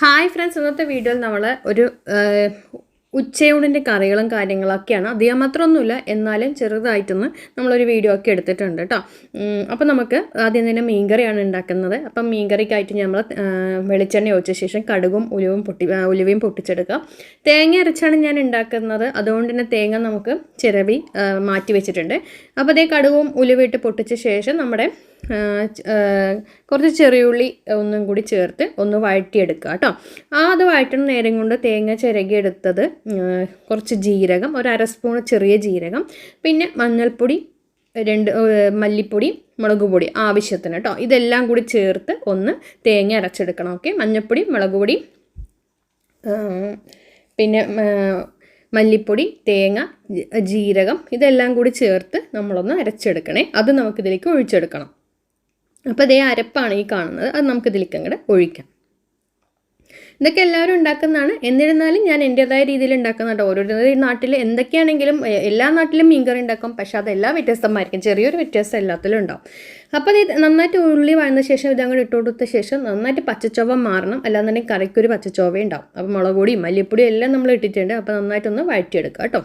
Hi friends ഇന്നത്തെ വീഡിയോയിൽ നമ്മൾ ഒരു ഉച്ചയൂണിന്റെ കറികളും കാര്യങ്ങളൊക്കെയാണ്. അധികം മാത്രമൊന്നുമില്ല എന്നാലും ചെറുതായിട്ടൊന്ന് നമ്മളൊരു വീഡിയോ ഒക്കെ എടുത്തിട്ടുണ്ട് കേട്ടോ അപ്പോൾ നമുക്ക് ആദ്യം തന്നെ മീൻകറിയാണ് ഉണ്ടാക്കുന്നത്. അപ്പം മീൻകറിക്കായിട്ട് നമ്മൾ വെളിച്ചെണ്ണ ഒഴിച്ച ശേഷം കടുകും ഉലുവും പൊട്ടി ഉലുവയും പൊട്ടിച്ചെടുക്കുക തേങ്ങ അരച്ചാണ് ഞാൻ ഉണ്ടാക്കുന്നത്. അതുകൊണ്ട് തന്നെ തേങ്ങ നമുക്ക് ചിരവി മാറ്റി വെച്ചിട്ടുണ്ട്. അപ്പോൾ അതേ കടുകും ഉലുവയിട്ട് പൊട്ടിച്ച ശേഷം നമ്മുടെ കുറച്ച് ചെറിയുള്ളി ഒന്നും കൂടി ചേർത്ത് ഒന്ന് വഴറ്റിയെടുക്കുക കേട്ടോ. ആ അത് വഴറ്റുന്ന നേരം കൊണ്ട് തേങ്ങ ചിരകിയെടുത്തത് കുറച്ച് ജീരകം ഒരു അര സ്പൂൺ ചെറിയ ജീരകം പിന്നെ മഞ്ഞൾപ്പൊടി രണ്ട് മല്ലിപ്പൊടി മുളക് പൊടി ആവശ്യത്തിന് കേട്ടോ. ഇതെല്ലാം കൂടി ചേർത്ത് ഒന്ന് തേങ്ങ അരച്ചെടുക്കണം ഓക്കെ? മഞ്ഞൾപ്പൊടി മുളക് പൊടി പിന്നെ മല്ലിപ്പൊടി തേങ്ങ ജീരകം ഇതെല്ലാം കൂടി ചേർത്ത് നമ്മളൊന്ന് അരച്ചെടുക്കണേ. അത് നമുക്കിതിലേക്ക് ഒഴിച്ചെടുക്കണം. അപ്പോൾ അതേ അരപ്പാണ് ഈ കാണുന്നത്. അത് നമുക്ക് ഇതിലേക്ക് അങ്ങോട്ട് ഒഴിക്കാം. ഇതൊക്കെ എല്ലാവരും ഉണ്ടാക്കുന്നതാണ്. എന്നിരുന്നാലും ഞാൻ എന്റേതായ രീതിയിൽ ഉണ്ടാക്കുന്നുണ്ട് ഓരോരുത്തർ. ഈ നാട്ടിൽ എന്തൊക്കെയാണെങ്കിലും എല്ലാ നാട്ടിലും മീൻകറി ഉണ്ടാക്കും. പക്ഷെ അതെല്ലാം വ്യത്യസ്തമായിരിക്കും ചെറിയൊരു വ്യത്യാസം എല്ലാത്തിലും ഉണ്ടാവും. അപ്പോൾ ഇത് നന്നായിട്ട് ഉള്ളി വഴന്ന ശേഷം ഇതങ്ങോട്ട് ഇട്ട് കൊടുത്ത ശേഷം നന്നായിട്ട് പച്ചച്ചോവ മാറണം. അല്ലാന്നുണ്ടെങ്കിൽ കറിക്കൊരു പച്ചച്ചോവ ഉണ്ടാവും. അപ്പോൾ മുളക് പൊടിയും മല്ലിപ്പൊടിയും എല്ലാം നമ്മൾ ഇട്ടിട്ടുണ്ട്. അപ്പോൾ നന്നായിട്ടൊന്ന് വഴറ്റിയെടുക്കുക കേട്ടോ.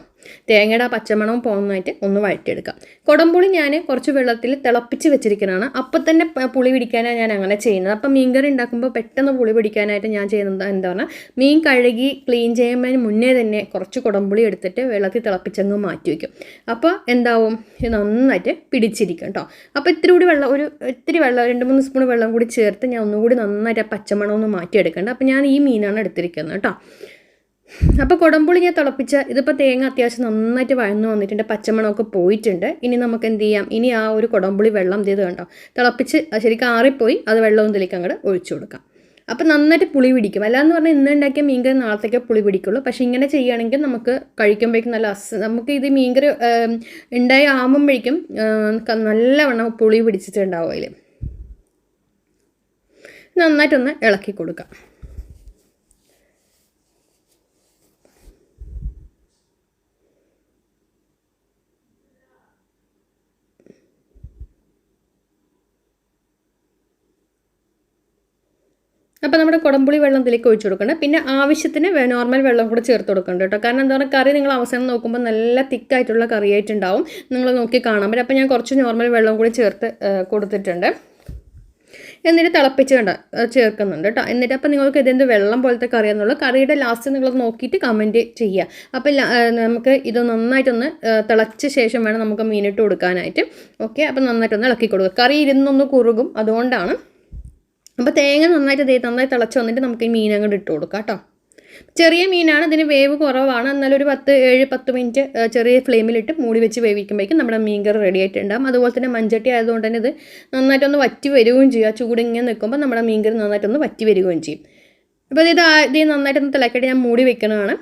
തേങ്ങയുടെ ആ പച്ചമണവും പോകുന്നതായിട്ട് ഒന്ന് വഴറ്റിയെടുക്കാം. കുടംപുളി ഞാൻ കുറച്ച് വെള്ളത്തിൽ തിളപ്പിച്ച് വെച്ചിരിക്കുന്നതാണ് അപ്പം തന്നെ പുളി പിടിക്കാനാണ് ഞാൻ അങ്ങനെ ചെയ്യുന്നത്. അപ്പം മീൻകറി ഉണ്ടാക്കുമ്പോൾ പെട്ടെന്ന് പുളി പിടിക്കാനായിട്ട് ഞാൻ ചെയ്യുന്നത് എന്താ പറഞ്ഞാൽ മീൻ കഴുകി ക്ലീൻ ചെയ്യുന്നതിന് മുന്നേ തന്നെ കുറച്ച് കുടംപുളി എടുത്തിട്ട് വെള്ളത്തിൽ തിളപ്പിച്ചങ്ങ് മാറ്റി വയ്ക്കും അപ്പോൾ എന്താവും? നന്നായിട്ട് പിടിച്ചിരിക്കും കേട്ടോ. അപ്പോൾ ഇത്തിരി കൂടി വെള്ളം ഒരു ഇത്തിരി വെള്ളം രണ്ട് മൂന്ന് സ്പൂൺ വെള്ളം കൂടി ചേർത്ത് ഞാൻ ഒന്നുകൂടി നന്നായിട്ട് ആ പച്ചമണം ഒന്ന് മാറ്റിയെടുക്കേണ്ടത് അപ്പോൾ ഞാൻ ഈ മീനാണ് എടുത്തിരിക്കുന്നത് കേട്ടോ. അപ്പോൾ കുടംപുളി ഞാൻ തിളപ്പിച്ച ഇതിപ്പോൾ തേങ്ങ അത്യാവശ്യം നന്നായിട്ട് വഴന്നു വന്നിട്ടുണ്ട് പച്ചമണമൊക്കെ പോയിട്ടുണ്ട്. ഇനി നമുക്ക് എന്ത് ചെയ്യാം? ഇനി ആ ഒരു കുടംപുളി വെള്ളം ചെയ്ത് കണ്ടോ? തിളപ്പിച്ച് ശരിക്കും ആറിപ്പോയി അത് വെള്ളവും ഇതിലേക്ക് അങ്ങോട്ട് ഒഴിച്ചു കൊടുക്കാം. അപ്പോൾ നന്നായിട്ട് പുളി പിടിക്കും. അല്ലാന്ന് പറഞ്ഞാൽ ഇന്ന് ഉണ്ടാക്കിയ മീൻകറി നാളത്തേക്ക് പുളി പിടിക്കുള്ളൂ. പക്ഷേ ഇങ്ങനെ ചെയ്യുകയാണെങ്കിൽ നമുക്ക് കഴിക്കുമ്പോഴേക്കും നല്ല അസ് നമുക്ക് ഇത് മീൻകറി ഉണ്ടായി ആകുമ്പോഴേക്കും നല്ലവണ്ണം പുളി പിടിച്ചിട്ടുണ്ടാവും അതിൽ നന്നായിട്ടൊന്ന് ഇളക്കി കൊടുക്കാം. അപ്പോൾ നമ്മുടെ കുടംപുളി വെള്ളം ഇതിലേക്ക് ഒഴിച്ചു കൊടുക്കണം പിന്നെ ആവശ്യത്തിന് നോർമൽ വെള്ളം കൂടെ ചേർത്ത് കൊടുക്കണം കേട്ടോ. കാരണം എന്താ പറയുക കറി നിങ്ങൾ അവസാനം നോക്കുമ്പോൾ നല്ല തിക്കായിട്ടുള്ള കറിയായിട്ടുണ്ടാവും. നിങ്ങൾ നോക്കി കാണാൻ പറ്റും. അപ്പോൾ ഞാൻ കുറച്ച് നോർമൽ വെള്ളം കൂടി ചേർത്ത് കൊടുത്തിട്ടുണ്ട്. എന്നിട്ട് തിളപ്പിച്ച് കണ്ട ചേർക്കുന്നുണ്ട് കേട്ടോ. എന്നിട്ട് അപ്പോൾ നിങ്ങൾക്ക് ഇതെന്ത് വെള്ളം പോലത്തെ കറിയാണെന്നുള്ള കറിയുടെ ലാസ്റ്റ് നിങ്ങൾ നോക്കിയിട്ട് കമന്റ് ചെയ്യുക. അപ്പോൾ നമുക്ക് ഇത് നന്നായിട്ടൊന്ന് തിളച്ച ശേഷം വേണം നമുക്ക് മീനിട്ട് കൊടുക്കാനായിട്ട്. ഓക്കെ അപ്പോൾ നന്നായിട്ടൊന്ന് ഇളക്കി കൊടുക്കുക. കറി ഇരുന്നൊന്ന് കുറുകും അതുകൊണ്ടാണ്. അപ്പോൾ തേങ്ങ നന്നായിട്ട് ദേ നന്നായി തിളച്ച് വന്നിട്ട് നമുക്ക് ഈ മീൻ അങ്ങോട്ട് ഇട്ട് കൊടുക്കാം കേട്ടോ. ചെറിയ മീനാണ് ഇതിന് വേവ് കുറവാണ്. എന്നാലും ഒരു പത്ത് ഏഴ് പത്ത് മിനിറ്റ് ചെറിയ ഫ്ലെയിമിലിട്ട് മൂടി വെച്ച് വേവിക്കുമ്പോഴേക്കും നമ്മുടെ മീൻ കറി റെഡി ആയിട്ടുണ്ടാകും അതുപോലെ തന്നെ മഞ്ചട്ടി ആയതുകൊണ്ട് തന്നെ ഇത് നന്നായിട്ടൊന്ന് വറ്റി വരികയും ചെയ്യും. ആ ചൂട് ഇങ്ങനെ നിൽക്കുമ്പോൾ നമ്മുടെ മീൻ കറി നന്നായിട്ടൊന്ന് വറ്റി വരികയും ചെയ്യും. അപ്പോൾ ഇത് ആദ്യം നന്നായിട്ടൊന്ന് തിളക്കിയിട്ട് ഞാൻ മൂടി വെക്കുന്നതാണ്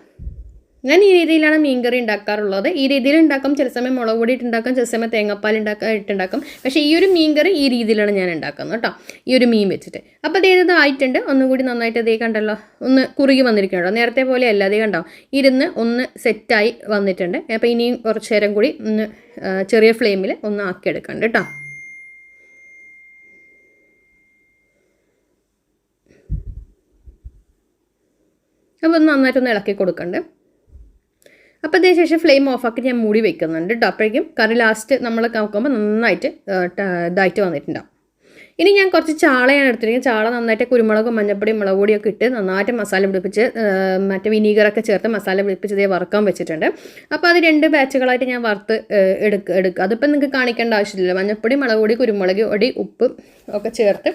ഞാൻ ഈ രീതിയിലാണ് മീൻകറി ഉണ്ടാക്കാറുള്ളത്. ഈ രീതിയിൽ ഉണ്ടാക്കും ചില സമയം മുളക് പൊടി ഇട്ടുണ്ടാക്കും ചില സമയം തേങ്ങാപ്പാൽ ഉണ്ടാക്കാൻ ഇട്ടുണ്ടാക്കും. പക്ഷേ ഈ ഒരു മീൻകറി ഈ രീതിയിലാണ് ഞാൻ ഉണ്ടാക്കുന്നത് കേട്ടോ. ഈ ഒരു മീൻ വെച്ചിട്ട്. അപ്പോൾ അതേ ഇത് ആയിട്ടുണ്ട്. ഒന്നുകൂടി നന്നായിട്ട് അതേ കണ്ടല്ലോ. ഒന്ന് കുറുകി വന്നിരിക്കണോ നേരത്തെ പോലെ അല്ല അതേ കണ്ടോ ഇരുന്ന് ഒന്ന് സെറ്റായി വന്നിട്ടുണ്ട്. അപ്പോൾ ഇനിയും കുറച്ച് നേരം കൂടി ഒന്ന് ചെറിയ ഫ്ലെയിമിൽ ഒന്ന് ആക്കിയെടുക്കണ്ട കേട്ടോ. അപ്പോൾ ഒന്ന് നന്നായിട്ടൊന്ന് ഇളക്കി കൊടുക്കണ്ട്. അപ്പോൾ അതിന് ശേഷം ഫ്ലെയിം ഓഫാക്കി ഞാൻ മൂടി വെക്കുന്നുണ്ട് കേട്ടോ അപ്പോഴേക്കും കറി ലാസ്റ്റ് നമ്മൾ നോക്കുമ്പോൾ നന്നായിട്ട് ഇതായിട്ട് വന്നിട്ടുണ്ടാവും. ഇനി ഞാൻ കുറച്ച് ചാളയാണ് എടുത്തിരിക്കുന്നത്. ചാള നന്നായിട്ട് കുരുമുളകും മഞ്ഞപ്പൊടിയും മുളക് പൊടിയൊക്കെ ഇട്ട് നന്നായിട്ട് മസാല പിടിപ്പിച്ച് മറ്റേ വിനീഗറൊക്കെ ചേർത്ത് മസാല പിടിപ്പിച്ച് ഇതേ വറുക്കാൻ വെച്ചിട്ടുണ്ട്. അപ്പോൾ അത് രണ്ട് ബാച്ചുകളായിട്ട് ഞാൻ വറുത്ത് എടുക്കുക എടുക്കുക അതിപ്പോൾ നിങ്ങൾക്ക് കാണിക്കേണ്ട ആവശ്യമില്ല മഞ്ഞപ്പൊടി മുളക് പൊടി കുരുമുളക് പൊടി ഉപ്പ് ഒക്കെ ചേർത്ത്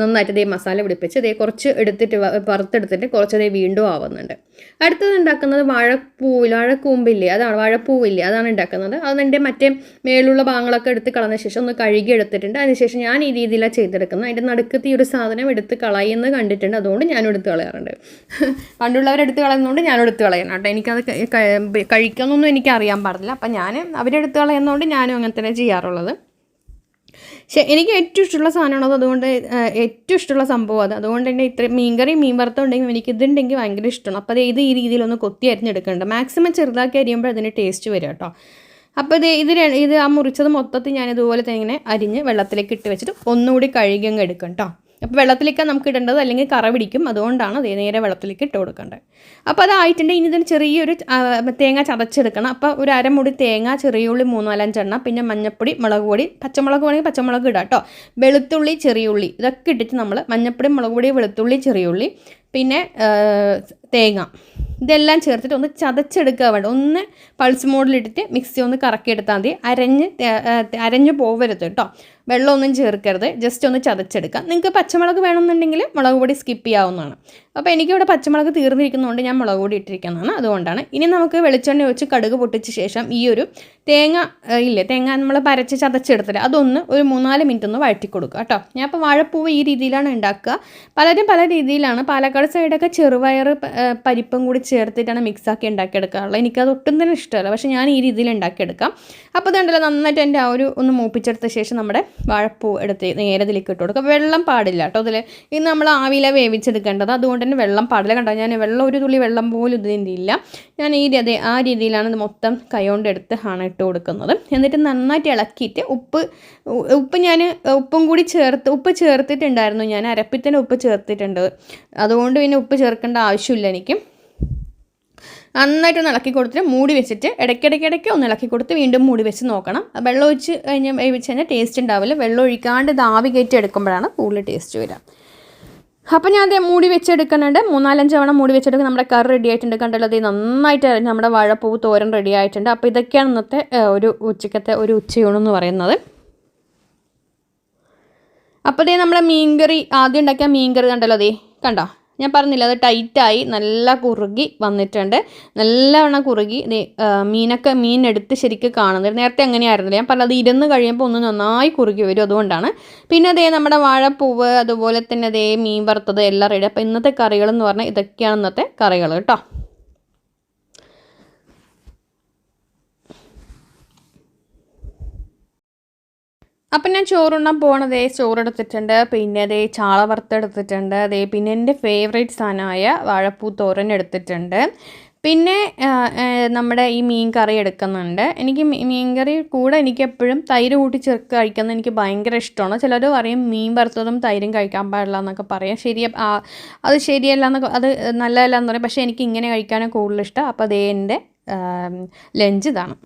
നന്നായിട്ട് ഇതേ മസാല പിടിപ്പിച്ച് ഇതേ കുറച്ച് എടുത്തിട്ട് വറുത്തെടുത്തിട്ട് കുറച്ച് ഇതേ വീണ്ടും ആവുന്നുണ്ട്. അടുത്തത് ഉണ്ടാക്കുന്നത് വാഴപ്പൂവിൽ വാഴക്കൂമ്പില്ലേ? അതാണ് വാഴപ്പൂവില്ലേ? അതാണ് ഉണ്ടാക്കുന്നത്. അതിന്റെ മറ്റേ മേലുള്ള ഭാഗങ്ങളൊക്കെ എടുത്ത് കളഞ്ഞ ശേഷം ഒന്ന് കഴുകി എടുത്തിട്ടുണ്ട്. അതിനുശേഷം ഞാൻ ഈ രീതിയിലാണ് ചെയ്തെടുക്കുന്നത്. അതിന്റെ നടുക്കത്തി ഈ ഒരു സാധനം എടുത്ത് കളയുന്നത് കണ്ടിട്ടുണ്ട്. അതുകൊണ്ട് ഞാനും എടുത്ത് കളയാറുണ്ട്. പണ്ടുള്ളവർ എടുത്ത് കളയുന്നതുകൊണ്ട് ഞാനും എടുത്ത് കളയണം കേട്ടോ. എനിക്കത് ക- എനിക്കറിയാൻ പാടില്ല. അപ്പം ഞാൻ അവരെടുത്ത് കളയുന്നതുകൊണ്ട് ഞാനും അങ്ങനെ തന്നെ ചെയ്യാറുള്ളത്. പക്ഷെ എനിക്ക് ഏറ്റവും ഇഷ്ടമുള്ള സാധനമാണ് അത് അതുകൊണ്ട് ഏറ്റവും ഇഷ്ടമുള്ള സംഭവം അത്. അതുകൊണ്ട് തന്നെ ഇത്ര മീൻകറി മീൻ വറുത്തം ഉണ്ടെങ്കിൽ എനിക്ക് ഇതുണ്ടെങ്കിൽ ഭയങ്കര ഇഷ്ടമാണ്. അപ്പോൾ ഇത് ഈ രീതിയിലൊന്ന് കൊത്തി അരിഞ്ഞെടുക്കേണ്ട മാക്സിമം ചെറുതാക്കി അരിയുമ്പോൾ അതിന് ടേസ്റ്റ് വരും കേട്ടോ. അപ്പോൾ ഇത് ഇത് ഇത് ആ മുറിച്ചത് മൊത്തത്തിൽ ഞാൻ ഇതുപോലെ തന്നെ ഇങ്ങനെ അരിഞ്ഞ് വെള്ളത്തിലേക്ക് ഇട്ട് വെച്ചിട്ട് ഒന്നുകൂടി കഴുകി അങ്ങ് എടുക്കും കേട്ടോ. അപ്പോൾ വെള്ളത്തിലേക്ക് നമുക്ക് ഇടേണ്ടത് അല്ലെങ്കിൽ കറ പിടിക്കും. അതുകൊണ്ടാണ് അതേ നേരെ വെള്ളത്തിലേക്ക് ഇട്ട് കൊടുക്കേണ്ടത് അപ്പോൾ അതായിട്ടുണ്ട് ഇനി ഇതിന് ചെറിയൊരു തേങ്ങ ചതച്ചെടുക്കണം. അപ്പോൾ ഒരു അരമുടി തേങ്ങ ചെറിയ ഉള്ളി മൂന്നാലഞ്ചെണ്ണ പിന്നെ മഞ്ഞപ്പൊടി മുളക് പൊടി പച്ചമുളക് വേണമെങ്കിൽ പച്ചമുളക് ഇടാം കേട്ടോ വെളുത്തുള്ളി ചെറിയുള്ളി ഇതൊക്കെ ഇട്ടിട്ട് നമ്മൾ മഞ്ഞപ്പൊടി മുളക് പൊടി വെളുത്തുള്ളി ചെറിയുള്ളി പിന്നെ തേങ്ങ. ഇതെല്ലാം ചേർത്തിട്ട് ഒന്ന് ചതച്ചെടുക്കുക വേണ്ട. ഒന്ന് പൾസ് മോഡിലിട്ടിട്ട് മിക്സി ഒന്ന് കറക്കി എടുത്താൽ മതി. അരഞ്ഞ് അരഞ്ഞ് പോവരുത് കേട്ടോ വെള്ളമൊന്നും ചേർക്കരുത്. ജസ്റ്റ് ഒന്ന് ചതച്ചെടുക്കാം. നിങ്ങൾക്ക് പച്ചമുളക് വേണമെന്നുണ്ടെങ്കിൽ മുളക് പൊടി സ്കിപ്പ് ചെയ്യാവുന്നതാണ്. അപ്പോൾ എനിക്കിവിടെ പച്ചമുളക് തീർന്നിരിക്കുന്നതുകൊണ്ട് ഞാൻ മുളക് പൊടി ഇട്ടിരിക്കുന്നതാണ്. അതുകൊണ്ടാണ്. ഇനി നമുക്ക് വെളിച്ചെണ്ണ ഒഴിച്ച് കടുക് പൊട്ടിച്ച ശേഷം ഈ ഒരു തേങ്ങ ഇല്ലേ? തേങ്ങ നമ്മൾ പരച്ച് ചതച്ചെടുത്തില്ല അതൊന്ന് ഒരു മൂന്നാൽ മിനിറ്റ് ഒന്ന് വഴറ്റി കൊടുക്കുക കേട്ടോ. ഞാൻ ഇപ്പോൾ വാഴപ്പൂവ് ഈ രീതിയിലാണ് ഉണ്ടാക്കുക. പലരും പല രീതിയിലാണ്. പാലക്കാട് സൈഡൊക്കെ ചെറുപയർ പരിപ്പും കൂടി ചേർത്തിട്ടാണ് മിക്സാക്കി ഉണ്ടാക്കിയെടുക്കാറുള്ളത്. എനിക്കത് ഒട്ടും തന്നെ ഇഷ്ടമല്ല. പക്ഷേ ഞാൻ ഈ രീതിയിൽ ഉണ്ടാക്കിയെടുക്കാം. അപ്പോൾ ഇതുണ്ടല്ലോ നന്നായിട്ട് എന്റെ ആ ഒരു ഒന്ന് മൂപ്പിച്ചെടുത്ത ശേഷം നമ്മുടെ വാഴപ്പൂ എടുത്ത് നേരെ ഇതിലേക്ക് ഇട്ട് കൊടുക്കുക വെള്ളം പാടില്ല കേട്ടോ അതിൽ ഇത് നമ്മൾ ആവില വേവിച്ചെടുക്കേണ്ടത്. അതുകൊണ്ട് തന്നെ വെള്ളം പാടില്ല കണ്ടോ? ഞാൻ വെള്ളം ഒരു തുള്ളി വെള്ളം പോലും ഇതിന്റെ ഇല്ല ഞാൻ ഈ രീതി ആ രീതിയിലാണ് ഇത് മൊത്തം കൈകൊണ്ട് എടുത്ത് ആണ് ഇട്ട് കൊടുക്കുന്നത്. എന്നിട്ട് നന്നായിട്ട് ഇളക്കിയിട്ട് ഉപ്പ് ഉപ്പ് ഞാൻ ഉപ്പും കൂടി ചേർത്ത് ഉപ്പ് ചേർത്തിട്ടുണ്ടായിരുന്നു ഞാൻ. അരപ്പിത്തന്നെ ഉപ്പ് ചേർത്തിട്ടുണ്ട്. അതുകൊണ്ട് പിന്നെ ഉപ്പ് ചേർക്കേണ്ട ആവശ്യമില്ല എനിക്ക്. നന്നായിട്ട് ഒന്ന് ഇളക്കി കൊടുത്തിട്ട് മൂടി വെച്ചിട്ട് ഇടയ്ക്കിടയ്ക്കിടയ്ക്ക് ഒന്ന് ഇളക്കി കൊടുത്ത് വീണ്ടും മൂടി വെച്ച് നോക്കണം. വെള്ളം ഒഴിച്ച് കഴിഞ്ഞ് വേവിച്ച് കഴിഞ്ഞാൽ ടേസ്റ്റ് ഉണ്ടാവില്ല. വെള്ളം ഒഴിക്കാണ്ട് ഇത് ആവി കയറ്റി എടുക്കുമ്പോഴാണ് കൂടുതൽ ടേസ്റ്റ് വരിക. അപ്പം ഞാൻ അതേ മൂടി വെച്ചെടുക്കുന്നുണ്ട്. മൂന്നാലഞ്ച് തവണ മൂടി വെച്ചെടുക്കുക നമ്മുടെ കറി റെഡി ആയിട്ടുണ്ട്. കണ്ടല്ലോ അത് നന്നായിട്ട് നമ്മുടെ വാഴപ്പൂവ് തോരൻ റെഡി ആയിട്ടുണ്ട്. അപ്പോൾ ഇതൊക്കെയാണ് ഇന്നത്തെ ഒരു ഉച്ചക്കത്തെ ഒരു ഉച്ചയൂണെന്ന് പറയുന്നത്. അപ്പോൾ ദേ നമ്മുടെ മീൻകറി ആദ്യം ഉണ്ടാക്കിയ മീൻകറി കണ്ടല്ലോ അതേ കണ്ടോ? ഞാൻ പറഞ്ഞില്ല അത് ടൈറ്റായി നല്ല കുറുകി വന്നിട്ടുണ്ട്. നല്ലവണ്ണം കുറുകി മീനൊക്കെ മീൻ എടുത്ത് ശരിക്കും കാണുന്നത്. നേരത്തെ അങ്ങനെയായിരുന്നില്ല ഞാൻ പറഞ്ഞത് ഇരുന്ന് കഴിയുമ്പോൾ ഒന്ന് നന്നായി കുറുകി വരും അതുകൊണ്ടാണ്. പിന്നെ അതേ നമ്മുടെ വാഴപ്പൂവ് അതുപോലെ തന്നെ അതേ മീൻ വറുത്തത് എല്ലാം റെഡി അപ്പോൾ ഇന്നത്തെ കറികൾ എന്ന് പറഞ്ഞാൽ ഇതൊക്കെയാണ് ഇന്നത്തെ കറികൾ കേട്ടോ. അപ്പം ഞാൻ ചോറുണ്ണാൻ പോണതേ ചോറെടുത്തിട്ടുണ്ട് പിന്നെ അതേ ചാള വറുത്തെടുത്തിട്ടുണ്ട് അതേ പിന്നെ എന്റെ ഫേവറേറ്റ് സാധനമായ വാഴപ്പൂ തോരൻ എടുത്തിട്ടുണ്ട്. പിന്നെ നമ്മുടെ ഈ മീൻ കറി എടുക്കുന്നുണ്ട്. എനിക്ക് മീൻ കറി കൂടെ എനിക്ക് എപ്പോഴും തൈര് കൂട്ടി ചെറുക്ക് കഴിക്കുന്നത് എനിക്ക് ഭയങ്കര ഇഷ്ടമാണ്. ചിലർ പറയും മീൻ വറുത്തതും തൈരും കഴിക്കാൻ പാടില്ല എന്നൊക്കെ പറയാം. ശരി അത് ശരിയല്ല എന്നൊക്കെ അത് നല്ലതല്ല എന്ന് പറയും. പക്ഷേ എനിക്ക് ഇങ്ങനെ കഴിക്കാനാണ് കൂടുതൽ ഇഷ്ടം. അപ്പോൾ അതേ എന്റെ ലഞ്ച് ഇതാണ്.